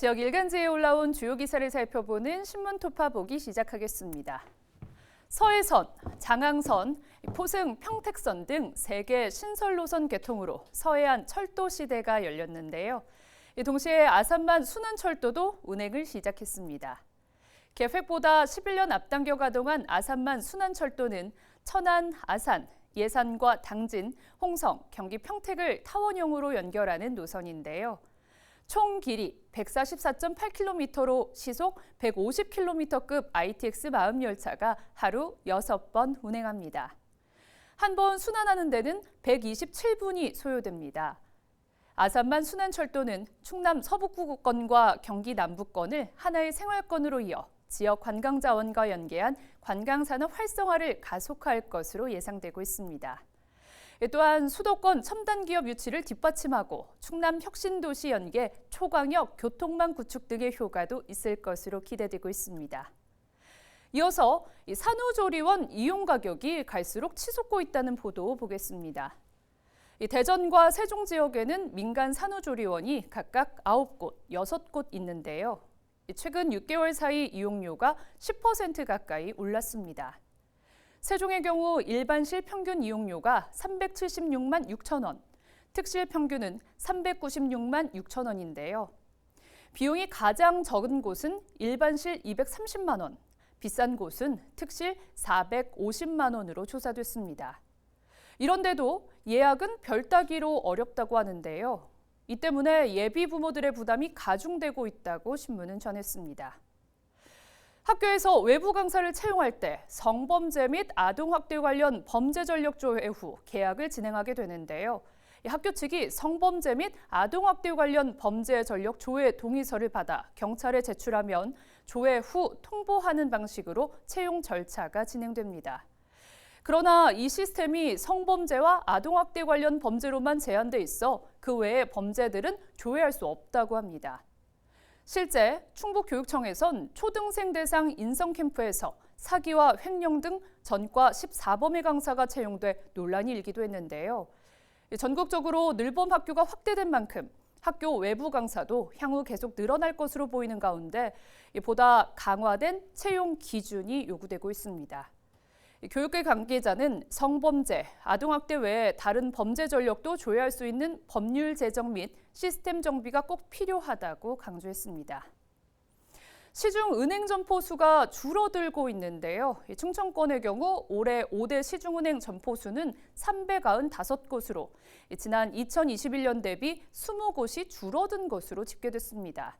지역 일간지에 올라온 주요 기사를 살펴보는 신문 토파 보기 시작하겠습니다. 서해선, 장항선, 포승, 평택선 등 세 개 신설 노선 개통으로 서해안 철도 시대가 열렸는데요. 동시에 아산만 순환철도도 운행을 시작했습니다. 계획보다 11년 앞당겨 가동한 아산만 순환철도는 천안, 아산, 예산과 당진, 홍성, 경기 평택을 타원형으로 연결하는 노선인데요. 총 길이 144.8km로 시속 150km급 ITX 마음 열차가 하루 6번 운행합니다. 한 번 순환하는 데는 127분이 소요됩니다. 아산만 순환철도는 충남 서북부권과 경기 남부권을 하나의 생활권으로 이어 지역 관광 자원과 연계한 관광 산업 활성화를 가속화할 것으로 예상되고 있습니다. 또한 수도권 첨단 기업 유치를 뒷받침하고 충남 혁신도시 연계 초광역 교통망 구축 등의 효과도 있을 것으로 기대되고 있습니다. 이어서 산후조리원 이용 가격이 갈수록 치솟고 있다는 보도 보겠습니다. 대전과 세종 지역에는 민간 산후조리원이 각각 9곳, 6곳 있는데요. 최근 6개월 사이 이용료가 10% 가까이 올랐습니다. 세종의 경우 일반실 평균 이용료가 376만 6천 원, 특실 평균은 396만 6천 원인데요. 비용이 가장 적은 곳은 일반실 230만 원, 비싼 곳은 특실 450만 원으로 조사됐습니다. 이런데도 예약은 별 따기로 어렵다고 하는데요. 이 때문에 예비 부모들의 부담이 가중되고 있다고 신문은 전했습니다. 학교에서 외부 강사를 채용할 때 성범죄 및 아동학대 관련 범죄 전력 조회 후 계약을 진행하게 되는데요. 학교 측이 성범죄 및 아동학대 관련 범죄 전력 조회 동의서를 받아 경찰에 제출하면 조회 후 통보하는 방식으로 채용 절차가 진행됩니다. 그러나 이 시스템이 성범죄와 아동학대 관련 범죄로만 제한돼 있어 그 외의 범죄들은 조회할 수 없다고 합니다. 실제 충북교육청에선 초등생 대상 인성 캠프에서 사기와 횡령 등 전과 14범의 강사가 채용돼 논란이 일기도 했는데요. 전국적으로 늘범 학교가 확대된 만큼 학교 외부 강사도 향후 계속 늘어날 것으로 보이는 가운데 보다 강화된 채용 기준이 요구되고 있습니다. 교육계 관계자는 성범죄, 아동학대 외에 다른 범죄 전력도 조회할 수 있는 법률 제정 및 시스템 정비가 꼭 필요하다고 강조했습니다. 시중 은행 점포 수가 줄어들고 있는데요. 충청권의 경우 올해 5대 시중은행 점포 수는 395곳으로 지난 2021년 대비 20곳이 줄어든 것으로 집계됐습니다.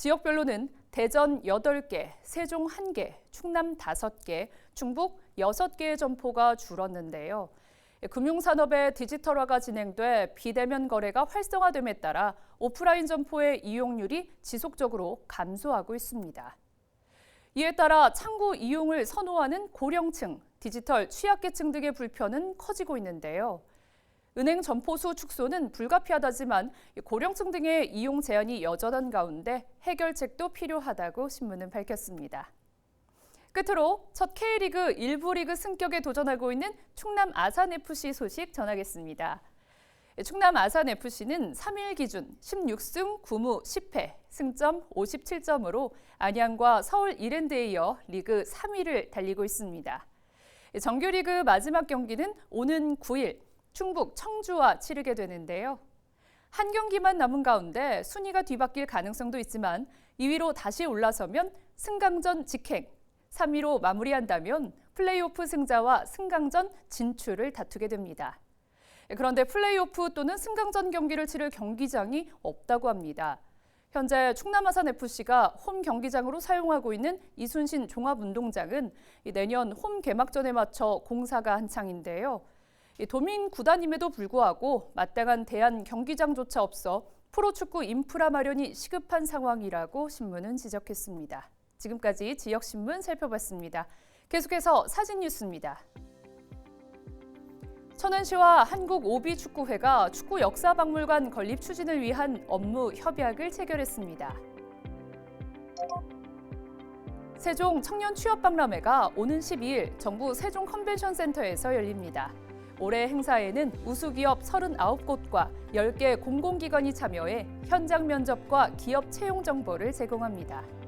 지역별로는 대전 8개, 세종 1개, 충남 5개, 충북 6개의 점포가 줄었는데요. 금융산업의 디지털화가 진행돼 비대면 거래가 활성화됨에 따라 오프라인 점포의 이용률이 지속적으로 감소하고 있습니다. 이에 따라 창구 이용을 선호하는 고령층, 디지털 취약계층 등의 불편은 커지고 있는데요. 은행 점포수 축소는 불가피하다지만 고령층 등의 이용 제한이 여전한 가운데 해결책도 필요하다고 신문은 밝혔습니다. 끝으로 첫 K리그 1부 리그 승격에 도전하고 있는 충남 아산FC 소식 전하겠습니다. 충남 아산FC는 3일 기준 16승 9무 10패, 승점 57점으로 안양과 서울 이랜드에 이어 리그 3위를 달리고 있습니다. 정규리그 마지막 경기는 오는 9일 충북 청주와 치르게 되는데요. 한 경기만 남은 가운데 순위가 뒤바뀔 가능성도 있지만 2위로 다시 올라서면 승강전 직행, 3위로 마무리한다면 플레이오프 승자와 승강전 진출을 다투게 됩니다. 그런데 플레이오프 또는 승강전 경기를 치를 경기장이 없다고 합니다. 현재 충남 아산 FC가 홈 경기장으로 사용하고 있는 이순신 종합운동장은 내년 홈 개막전에 맞춰 공사가 한창인데요. 도민 구단임에도 불구하고 마땅한 대안 경기장조차 없어 프로축구 인프라 마련이 시급한 상황이라고 신문은 지적했습니다. 지금까지 지역신문 살펴봤습니다. 계속해서 사진 뉴스입니다. 천안시와 한국 오비축구회가 축구 역사박물관 건립 추진을 위한 업무 협약을 체결했습니다. 세종 청년 취업박람회가 오는 12일 정부 세종 컨벤션 센터에서 열립니다. 올해 행사에는 우수기업 39곳과 10개 공공기관이 참여해 현장 면접과 기업 채용 정보를 제공합니다.